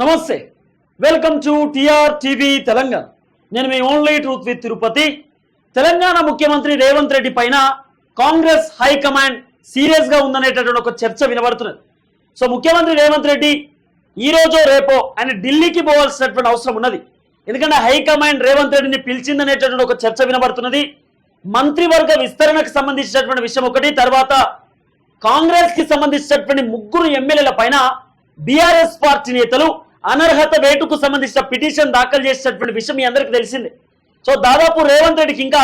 నమస్తే. Welcome to TR TV Telangana. నేను మీ only truth with Tirupati. Telangana ముఖ్యమంత్రి రేవంత్ రెడ్డి పైన కాంగ్రెస్ హైకమాండ్ సీరియస్గా ఉందనేటటువంటి ఒక చర్చ వినబడుతున్నది. సో ముఖ్యమంత్రి రేవంత్ రెడ్డి ఈ రేపో ఆయన ఢిల్లీకి పోవాల్సినటువంటి అవసరం ఉన్నది. ఎందుకంటే హైకమాండ్ రేవంత్ రెడ్డిని పిలిచిందనేటటువంటి ఒక చర్చ వినబడుతున్నది. మంత్రివర్గ విస్తరణకు సంబంధించినటువంటి విషయం ఒకటి తర్వాత కాంగ్రెస్కి సంబంధించినటువంటి ముగ్గురు ఎమ్మెల్యేల పైన బీఆర్ఎస్ పార్టీ నేతలు అనర్హత వేటుకు సంబంధించిన పిటిషన్ దాఖలు చేసినటువంటి విషయం మీ అందరికీ తెలిసిందే. సో దాదాపు రేవంత్ రెడ్డికి ఇంకా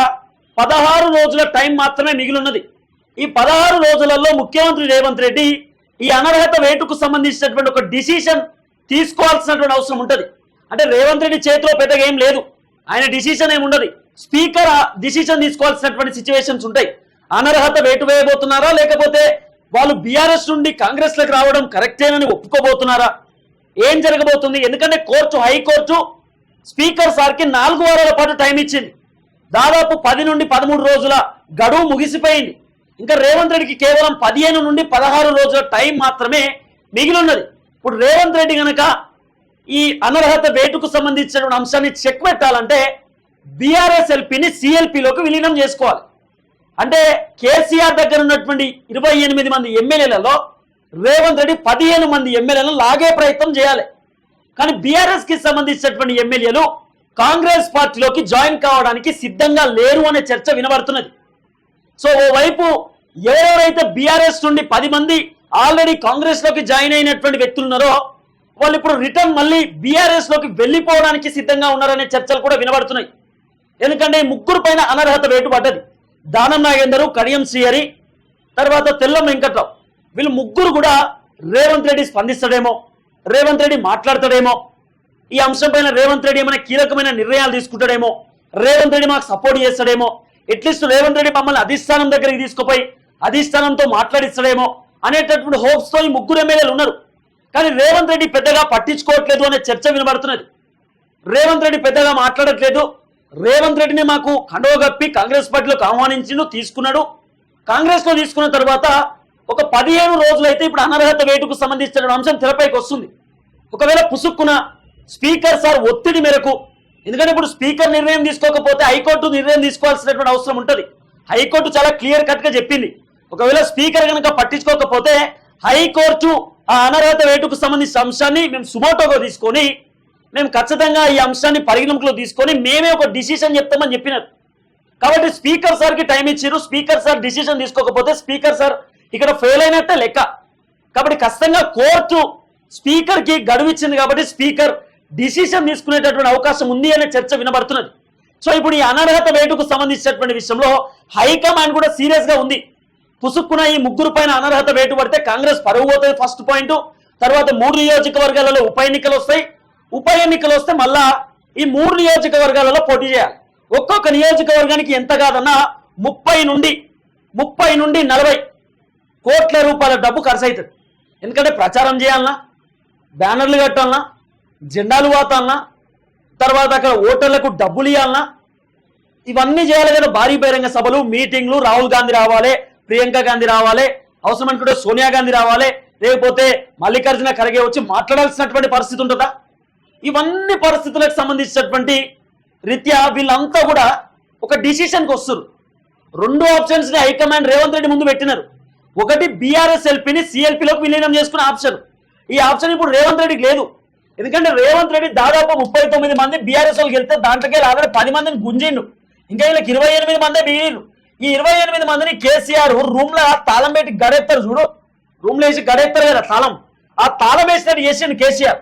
పదహారు రోజుల టైం మాత్రమే మిగిలి ఉన్నది ఈ పదహారు రోజులలో ముఖ్యమంత్రి రేవంత్ రెడ్డి ఈ అనర్హత వేటుకు సంబంధించినటువంటి ఒక డిసిషన్ తీసుకోవాల్సినటువంటి అవసరం ఉంటుంది. అంటే రేవంత్ రెడ్డి చేతిలో పెద్దగా ఏం లేదు. ఆయన డిసిషన్ ఏమి ఉండదు. స్పీకర్ ఆ డిసిషన్ తీసుకోవాల్సినటువంటి సిచ్యువేషన్స్ ఉంటాయి. అనర్హత వేటు వేయబోతున్నారా? లేకపోతే వాళ్ళు బీఆర్ఎస్ నుండి కాంగ్రెస్లకు రావడం కరెక్టేనని ఒప్పుకోబోతున్నారా? ఏం జరగబోతుంది? ఎందుకంటే కోర్టు హైకోర్టు స్పీకర్ సార్కి నాలుగు వారాల పాటు టైం ఇచ్చింది. దాదాపు పది నుండి పదమూడు రోజుల గడువు ముగిసిపోయింది. ఇంకా రేవంత్ రెడ్డికి కేవలం పదిహేను నుండి పదహారు రోజుల టైం మాత్రమే మిగిలి ఉన్నది. ఇప్పుడు రేవంత్ రెడ్డి గనక ఈ అనర్హత వేటుకు సంబంధించిన అంశాన్ని చెక్ పెట్టాలంటే బీఆర్ఎస్ ఎల్పీని సిఎల్పిలోకి విలీనం చేసుకోవాలి. అంటే కేసీఆర్ దగ్గర ఉన్నటువంటి ఇరవై ఎనిమిది మంది ఎమ్మెల్యేలలో రేవంత్ రెడ్డి పదిహేను మంది ఎమ్మెల్యేలను లాగే ప్రయత్నం చేయాలి. కానీ బీఆర్ఎస్కి సంబంధించినటువంటి ఎమ్మెల్యేలు కాంగ్రెస్ పార్టీలోకి జాయిన్ కావడానికి సిద్ధంగా లేరు అనే చర్చ వినబడుతున్నది. సో ఓవైపు ఎవరెవరైతే బీఆర్ఎస్ నుండి పది మంది ఆల్రెడీ కాంగ్రెస్లోకి జాయిన్ అయినటువంటి వ్యక్తులు ఉన్నారో వాళ్ళు ఇప్పుడు రిటర్న్ మళ్ళీ బీఆర్ఎస్లోకి వెళ్ళిపోవడానికి సిద్ధంగా ఉన్నారనే చర్చలు కూడా వినబడుతున్నాయి. ఎందుకంటే ఈ ముగ్గురు పైన అనర్హత వేటు పడ్డది. దానం నాగేందరు కడియం శ్రీహరి తర్వాత తెల్లం వెంకట్రావు. వీళ్ళు ముగ్గురు కూడా రేవంత్ రెడ్డి స్పందిస్తాడేమో రేవంత్ రెడ్డి మాట్లాడతాడేమో ఈ అంశం పైన రేవంత్ రెడ్డి ఏమైనా కీలకమైన నిర్ణయాలు తీసుకుంటాడేమో రేవంత్ రెడ్డి మాకు సపోర్ట్ చేస్తాడేమో అట్లీస్ట్ రేవంత్ రెడ్డి మమ్మల్ని అధిష్టానం దగ్గరికి తీసుకుపోయి అధిష్టానంతో మాట్లాడిస్తాడేమో అనేటటువంటి హోప్స్తో ఈ ముగ్గురు ఎమ్మెల్యేలు ఉన్నారు. కానీ రేవంత్ రెడ్డి పెద్దగా పట్టించుకోవట్లేదు అనే చర్చ వినబడుతున్నది. రేవంత్ రెడ్డి పెద్దగా మాట్లాడట్లేదు. రేవంత్ రెడ్డిని మాకు కండవగప్పి కాంగ్రెస్ పార్టీలోకి ఆహ్వానించిండు తీసుకున్నాడు. కాంగ్రెస్లో తీసుకున్న తర్వాత ఒక పదిహేను రోజులైతే ఇప్పుడు అనర్హత వేటుకు సంబంధించిన అంశం తెరపైకి వస్తుంది. ఒకవేళ పుసుక్కున స్పీకర్ సార్ ఒత్తిడి మేరకు ఎందుకంటే ఇప్పుడు స్పీకర్ నిర్ణయం తీసుకోకపోతే హైకోర్టు నిర్ణయం తీసుకోవాల్సినటువంటి అవసరం ఉంటుంది. హైకోర్టు చాలా క్లియర్ కట్గా చెప్పింది. ఒకవేళ స్పీకర్ కనుక పట్టించుకోకపోతే హైకోర్టు ఆ అనర్హత వేటుకు సంబంధించిన అంశాన్ని మేము సుమోటోగా తీసుకొని మేము ఖచ్చితంగా ఈ అంశాన్ని పరిగణంలో తీసుకొని మేమే ఒక డిసిషన్ చెప్తామని చెప్పినారు. కాబట్టి స్పీకర్ సార్కి టైం ఇచ్చారు స్పీకర్ సార్ డిసిషన్ తీసుకోకపోతే స్పీకర్ సార్ ఇక్కడ ఫెయిల్ అయినట్టే లెక్క. కాబట్టి ఖచ్చితంగా కోర్టు స్పీకర్కి గడువు ఇచ్చింది కాబట్టి స్పీకర్ డిసిషన్ తీసుకునేటటువంటి అవకాశం ఉంది అనే చర్చ వినబడుతున్నది. సో ఇప్పుడు ఈ అనర్హత వేటుకు సంబంధించినటువంటి విషయంలో హైకమాండ్ కూడా సీరియస్గా ఉంది. పుసుక్కున ఈ ముగ్గురు పైన అనర్హత వేటు పడితే కాంగ్రెస్ పరువు పోతుంది ఫస్ట్ పాయింట్ తర్వాత మూడు నియోజకవర్గాలలో ఉప ఎన్నికలు వస్తాయి. ఉప ఎన్నికలు వస్తే మళ్ళా ఈ మూడు నియోజకవర్గాలలో పోటీ చేయాలి. ఒక్కొక్క నియోజకవర్గానికి ఎంత కాదన్నా ముప్పై నుండి ముప్పై నుండి నలభై. కోట్ల రూపాయల డబ్బు ఖర్చు అవుతుంది ఎందుకంటే ప్రచారం చేయాలన్నా బ్యానర్లు కట్టాలన్నా జెండాలు వాతాలన్నా తర్వాత అక్కడ ఓటర్లకు డబ్బులు ఇవ్వాలన్నా ఇవన్నీ చేయాలి కదా భారీ బహిరంగ సభలు మీటింగ్లు రాహుల్ గాంధీ రావాలి ప్రియాంక గాంధీ రావాలి అవసరం అనుకుంటే సోనియా గాంధీ రావాలి లేకపోతే మల్లికార్జున ఖర్గే వచ్చి మాట్లాడాల్సినటువంటి పరిస్థితి ఉంటుందా? ఇవన్నీ పరిస్థితులకు సంబంధించినటువంటి రీత్యా వీళ్ళంతా కూడా ఒక డిసిషన్కి వస్తారు రెండు ఆప్షన్స్ని హైకమాండ్ రేవంత్ రెడ్డి ముందు పెట్టినారు. ఒకటి బీఆర్ఎస్ ఎల్పీని సిఎల్పీలోకి విలీనం చేసుకునే ఆప్షన్. ఈ ఆప్షన్ ఇప్పుడు రేవంత్ రెడ్డికి లేదు. ఎందుకంటే రేవంత్ రెడ్డి దాదాపు ముప్పై తొమ్మిది మంది బీఆర్ఎస్ వాళ్ళకి వెళ్తే దాంట్లోకి ఆల్రెడీ పది మందిని గుంజిండు. ఇంకా వీళ్ళకి ఇరవై ఎనిమిది మందే మిగిలిరు ఈ ఇరవై ఎనిమిది మందిని కేసీఆర్ రూమ్లో తాళం పెట్టి గడెత్తారు చూడు. రూమ్లో వేసి గడెత్తారు కదా తాళం. ఆ తాళం వేసినట్టు చేసిండు కేసీఆర్.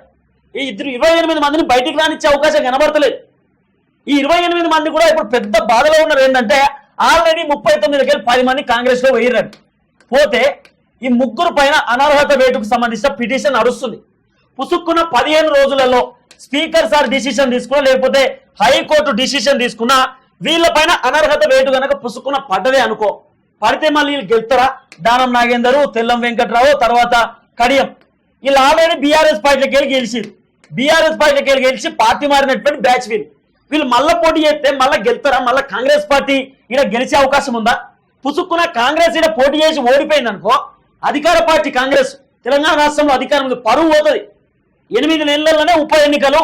ఈ ఇద్దరు ఇరవై ఎనిమిది మందిని బయటికి రానిచ్చే అవకాశం కనబడతలేదు. ఈ ఇరవై ఎనిమిది మంది కూడా ఇప్పుడు పెద్ద బాధలో ఉన్నారు. ఏంటంటే ఆల్రెడీ ముప్పై తొమ్మిదికి వెళ్ళి పది మంది కాంగ్రెస్లో పోతే ఈ ముగ్గురు పైన అనర్హత వేటుకు సంబంధించిన పిటిషన్ నడుస్తుంది. పుసుక్కున్న పదిహేను రోజులలో స్పీకర్ సార్ డిసిషన్ తీసుకున్నా లేకపోతే హైకోర్టు డిసిషన్ తీసుకున్నా వీళ్ళపైన అనర్హత వేటు కనుక పుసుక్కున్న పడ్డదే అనుకో. పడితే మళ్ళీ వీళ్ళు గెలుతారా? దానం నాగేందరు తెల్లం వెంకట్రావు తర్వాత కడియం. వీళ్ళు ఆల్రెడీ బీఆర్ఎస్ పార్టీకి వెళ్ళి గెలిచి బీఆర్ఎస్ పార్టీకి వెళ్ళి గెలిచి పార్టీ మారినటువంటి బ్యాచ్ వీళ్ళు. వీళ్ళు మళ్ళీ పోటీ చేస్తే మళ్ళీ గెలుతారా? మళ్ళీ కాంగ్రెస్ పార్టీ ఇలా గెలిచే అవకాశం ఉందా? పుసుక్కున కాంగ్రెస్ ఈడ పోటీ చేసి ఓడిపోయింది అనుకో అధికార పార్టీ కాంగ్రెస్ తెలంగాణ రాష్ట్రంలో అధికారం ఉంది. పరువు పోతుంది. ఎనిమిది నెలల్లోనే ఉప ఎన్నికలు.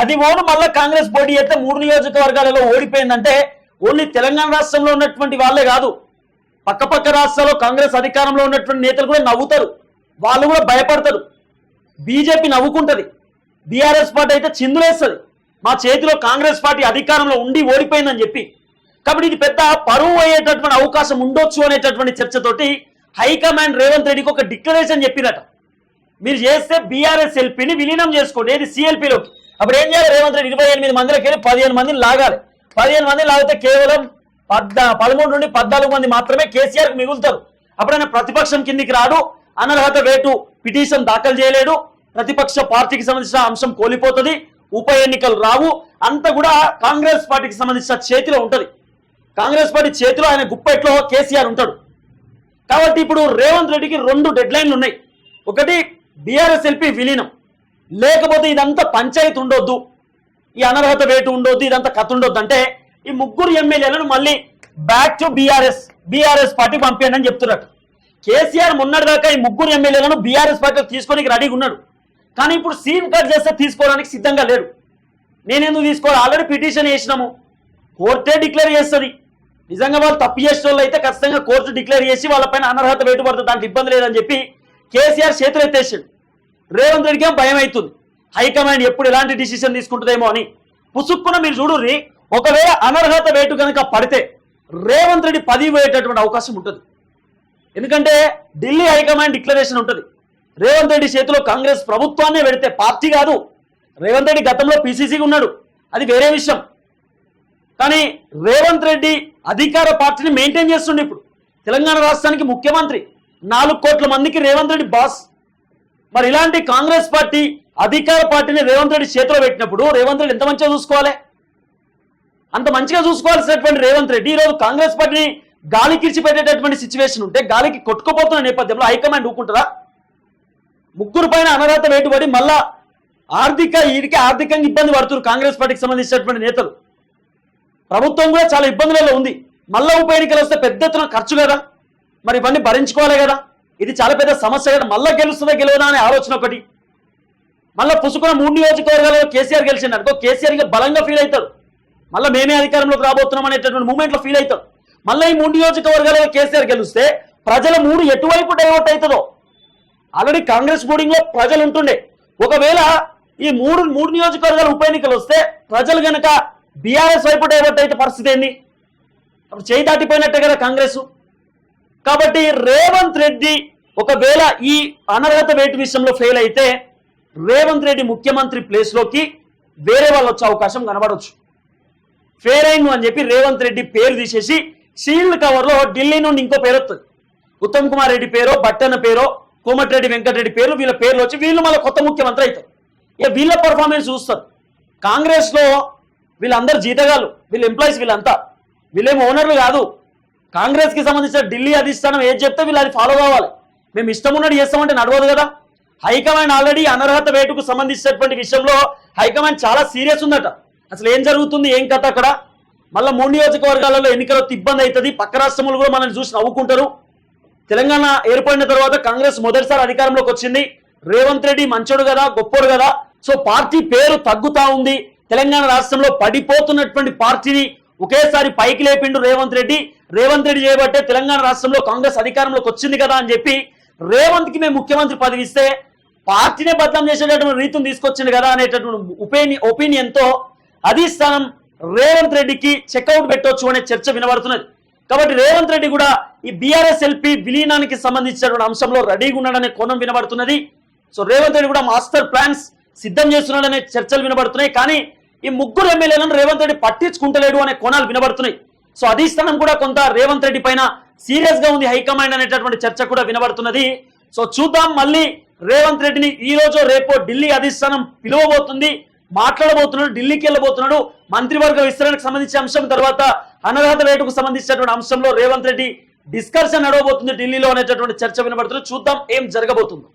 అది ఓను మళ్ళీ కాంగ్రెస్ పోటీ చేస్తే మూడు నియోజకవర్గాలలో ఓడిపోయిందంటే ఓన్లీ తెలంగాణ రాష్ట్రంలో ఉన్నటువంటి వాళ్ళే కాదు. పక్కపక్క రాష్ట్రాల్లో కాంగ్రెస్ అధికారంలో ఉన్నటువంటి నేతలు కూడా నవ్వుతారు. వాళ్ళు కూడా భయపడతారు. బీజేపీ నవ్వుకుంటది. బీఆర్ఎస్ పార్టీ అయితే చిందులేస్తుంది. మా చేతిలో కాంగ్రెస్ పార్టీ అధికారంలో ఉండి ఓడిపోయిందని చెప్పి కాబట్టి ఇది పెద్ద పరువు అయ్యేటటువంటి అవకాశం ఉండొచ్చు అనేటటువంటి చర్చతోటి హైకమాండ్ రేవంత్ రెడ్డికి ఒక డిక్లరేషన్ చెప్పినట. మీరు చేస్తే బీఆర్ఎస్ ఎల్పీని విలీనం చేసుకోండి. ఏది సిఎల్పీలోకి? అప్పుడు ఏం చేయాలి రేవంత్ రెడ్డి? ఇరవై ఎనిమిది మందిలోకి వెళ్ళి పదిహేను మందిని లాగాలి. పదిహేను మంది లాగితే కేవలం పద్ద పదమూడు నుండి పద్నాలుగు మంది మాత్రమే కేసీఆర్కి మిగులుతారు. అప్పుడైనా ప్రతిపక్షం కిందికి రాడు. అనర్హత వేటు పిటిషన్ దాఖలు చేయలేడు. ప్రతిపక్ష పార్టీకి సంబంధించిన అంశం కోల్పోతుంది. ఉప ఎన్నికలు రావు. అంత కూడా కాంగ్రెస్ పార్టీకి సంబంధించిన చేతిలో ఉంటుంది. కాంగ్రెస్ పార్టీ చేతిలో ఆయన గుప్పెట్లో కేసీఆర్ ఉంటాడు. కాబట్టి ఇప్పుడు రేవంత్ రెడ్డికి రెండు డెడ్లైన్లు ఉన్నాయి. ఒకటి బీఆర్ఎస్ ఎల్పీ విలీనం. లేకపోతే ఇదంతా పంచాయతీ ఉండొద్దు. ఈ అనర్హత వేటు ఉండొద్దు ఇదంతా కథ ఉండొద్దు. అంటే ఈ ముగ్గురు ఎమ్మెల్యేలను మళ్ళీ back to BRS BRS party పంపేయండి అని చెప్తున్నట్టు కేసీఆర్ మొన్నటిదాకా ఈ ముగ్గురు ఎమ్మెల్యేలను బీఆర్ఎస్ పార్టీ తీసుకోనికి రెడీగా ఉన్నాడు. కానీ ఇప్పుడు సీన్ కట్ చేస్తే తీసుకోవడానికి సిద్ధంగా లేడు. నేనెందుకు తీసుకోవాలి? ఆల్రెడీ పిటిషన్ వేసినాము. కోర్టే డిక్లేర్ చేస్తుంది. నిజంగా వాళ్ళు తప్పు చేసిన వాళ్ళు అయితే ఖచ్చితంగా కోర్టు డిక్లేర్ చేసి వాళ్ళపైన అనర్హత వేటు పడుతుంది దానికి ఇబ్బంది లేదని చెప్పి కేసీఆర్ చేతులు ఎత్తేసాడు. రేవంత్ రెడ్డికి భయం అవుతుంది. హైకమాండ్ ఎప్పుడు ఎలాంటి డిసిషన్ తీసుకుంటుందేమో అని. పుసుక్కున మీరు చూడుర్రి ఒకవేళ అనర్హత వేటు కనుక పడితే రేవంత్ రెడ్డి పది పోయేటటువంటి అవకాశం ఉంటుంది. ఎందుకంటే ఢిల్లీ హైకమాండ్ డిక్లరేషన్ ఉంటుంది. రేవంత్ రెడ్డి చేతిలో కాంగ్రెస్ ప్రభుత్వాన్నే పెడితే పార్టీ కాదు. రేవంత్ రెడ్డి గతంలో పీసీసీగా ఉన్నాడు. అది వేరే విషయం. కానీ రేవంత్ రెడ్డి అధికార పార్టీని మెయింటైన్ చేస్తుండే ఇప్పుడు. తెలంగాణ రాష్ట్రానికి ముఖ్యమంత్రి. నాలుగు కోట్ల మందికి రేవంత్ రెడ్డి బాస్. మరి ఇలాంటి కాంగ్రెస్ పార్టీ అధికార పార్టీని రేవంత్ రెడ్డి చేతిలో పెట్టినప్పుడు రేవంత్ రెడ్డి ఎంత మంచిగా చూసుకోవాలి? అంత మంచిగా చూసుకోవాల్సినటువంటి రేవంత్ రెడ్డి ఈరోజు కాంగ్రెస్ పార్టీని గాలికి ఇచ్చిపెట్టేటటువంటి సిచ్యువేషన్ ఉంటే గాలికి కొట్టుకుపోతున్న నేపథ్యంలో హైకమాండ్ ఊకుంటారా ముగ్గురు పైన అనర్హత వేటుబడి మళ్ళా ఆర్థిక వీరికి ఆర్థికంగా ఇబ్బంది పడుతున్నారు కాంగ్రెస్ పార్టీకి సంబంధించినటువంటి నేతలు. ప్రభుత్వం కూడా చాలా ఇబ్బందులలో ఉంది. మళ్ళా ఉప ఎన్నికలు వస్తే పెద్ద ఎత్తున ఖర్చు కదా. మరి ఇవన్నీ భరించుకోవాలి కదా. ఇది చాలా పెద్ద సమస్య కదా. మళ్ళా గెలుస్తుందా గెలవదా అనే ఆలోచన ఒకటి. మళ్ళీ పుసుకున్న మూడు నియోజకవర్గాల్లో కేసీఆర్ గెలిచిండు అనుకో కేసీఆర్ బలంగా ఫీల్ అవుతాడు. మళ్ళీ మేమే అధికారంలోకి రాబోతున్నాం అనేటటువంటి మూమెంట్లో ఫీల్ అవుతాడు మళ్ళీ ఈ మూడు నియోజకవర్గాల్లో కేసీఆర్ గెలిస్తే ప్రజల మూడు ఎటువైపు డైవర్ట్ అవుతుందో. ఆల్రెడీ కాంగ్రెస్ బోర్డింగ్లో ప్రజలు ఉంటుండే. ఒకవేళ ఈ మూడు మూడు నియోజకవర్గాల ఉప ఎన్నికలు వస్తే ప్రజలు కనుక బీఆర్ఎస్ వైపు డైవర్ట్ అయితే పరిస్థితి ఏంది? అప్పుడు చేయి దాటిపోయినట్టే కదా కాంగ్రెస్. కాబట్టి రేవంత్ రెడ్డి ఒకవేళ ఈ అనర్హత వేటు విషయంలో ఫెయిల్ అయితే రేవంత్ రెడ్డి ముఖ్యమంత్రి ప్లేస్లోకి వేరే వాళ్ళు వచ్చే అవకాశం కనబడవచ్చు ఫెయిల్ అయిన అని చెప్పి రేవంత్ రెడ్డి పేరు తీసేసి సీల్డ్ కవర్లో ఢిల్లీ నుండి ఇంకో పేరు వస్తుంది ఉత్తమ్ కుమార్ రెడ్డి పేరో బట్టన్న పేరో కోమటిరెడ్డి వెంకటరెడ్డి పేరు వీళ్ళ పేర్లు వచ్చి వీళ్ళు మళ్ళీ కొత్త ముఖ్యమంత్రి అవుతారు. ఇక వీళ్ళ పర్ఫార్మెన్స్ చూస్తారు. కాంగ్రెస్లో వీళ్ళందరూ జీతగాళ్ళు వీళ్ళు ఎంప్లాయీస్ వీళ్ళంతా. వీళ్ళేం ఓనర్లు కాదు. కాంగ్రెస్కి సంబంధించిన ఢిల్లీ అధిష్టానం ఏది చెప్తే వీళ్ళు అది ఫాలో కావాలి. మేము ఇష్టం ఉన్నట్టు చేస్తామంటే నడవదు కదా. హైకమాండ్ ఆల్రెడీ అనర్హత వేటుకు సంబంధించినటువంటి విషయంలో హైకమాండ్ చాలా సీరియస్ ఉందట. అసలు ఏం జరుగుతుంది ఏం కథ అక్కడ? మళ్ళీ మూడు నియోజకవర్గాలలో ఎన్నికల ఇబ్బంది అవుతుంది. పక్క రాష్ట్రములు కూడా మనల్ని చూసి నవ్వుకుంటారు. తెలంగాణ ఏర్పడిన తర్వాత కాంగ్రెస్ మొదటిసారి అధికారంలోకి వచ్చింది. రేవంత్ రెడ్డి మంచోడు కదా గొప్పోడు కదా. సో పార్టీ పేరు తగ్గుతా ఉంది. తెలంగాణ రాష్ట్రంలో పడిపోతున్నటువంటి పార్టీని ఒకేసారి పైకి లేపిండు రేవంత్ రెడ్డి. రేవంత్ రెడ్డి చేయబట్టే తెలంగాణ రాష్ట్రంలో కాంగ్రెస్ అధికారంలోకి వచ్చింది కదా అని చెప్పి రేవంత్కి మేము ముఖ్యమంత్రి పదవిస్తే పార్టీనే బదనాం చేసేటటువంటి రీతిని తీసుకొచ్చింది కదా అనేటటువంటి ఒపీని ఒపీనియన్తో అధిష్టానం రేవంత్ రెడ్డికి చెక్అవుట్ పెట్టొచ్చు అనే చర్చ వినబడుతున్నది. కాబట్టి రేవంత్ రెడ్డి కూడా ఈ బీఆర్ఎస్ ఎల్పి విలీనానికి సంబంధించినటువంటి అంశంలో రెడీగా ఉన్నాడనే కోణం వినబడుతున్నది. సో రేవంత్ రెడ్డి కూడా మాస్టర్ ప్లాన్స్ సిద్ధం చేస్తున్నాడనే చర్చలు వినబడుతున్నాయి. కానీ ఈ ముగ్గురు ఎమ్మెల్యేలను రేవంత్ రెడ్డి పట్టించుకుంటలేడు అనే కోణాలు వినబడుతున్నాయి. సో అధిష్టానం కూడా కొంత రేవంత్ రెడ్డి పైన సీరియస్గా ఉంది హైకమాండ్ అనేటటువంటి చర్చ కూడా వినబడుతున్నది. సో చూద్దాం మళ్ళీ రేవంత్ రెడ్డిని ఈ రోజు రేపో ఢిల్లీ అధిష్టానం పిలువబోతుంది మాట్లాడబోతున్నాడు ఢిల్లీకి వెళ్ళబోతున్నాడు. మంత్రివర్గ విస్తరణకు సంబంధించిన అంశం తర్వాత అనర్హత రేటుకు సంబంధించినటువంటి అంశంలో రేవంత్ రెడ్డి డిస్కషన్ నడవబోతుంది ఢిల్లీలో అనేటటువంటి చర్చ వినబడుతుంది చూద్దాం ఏం జరగబోతుందో.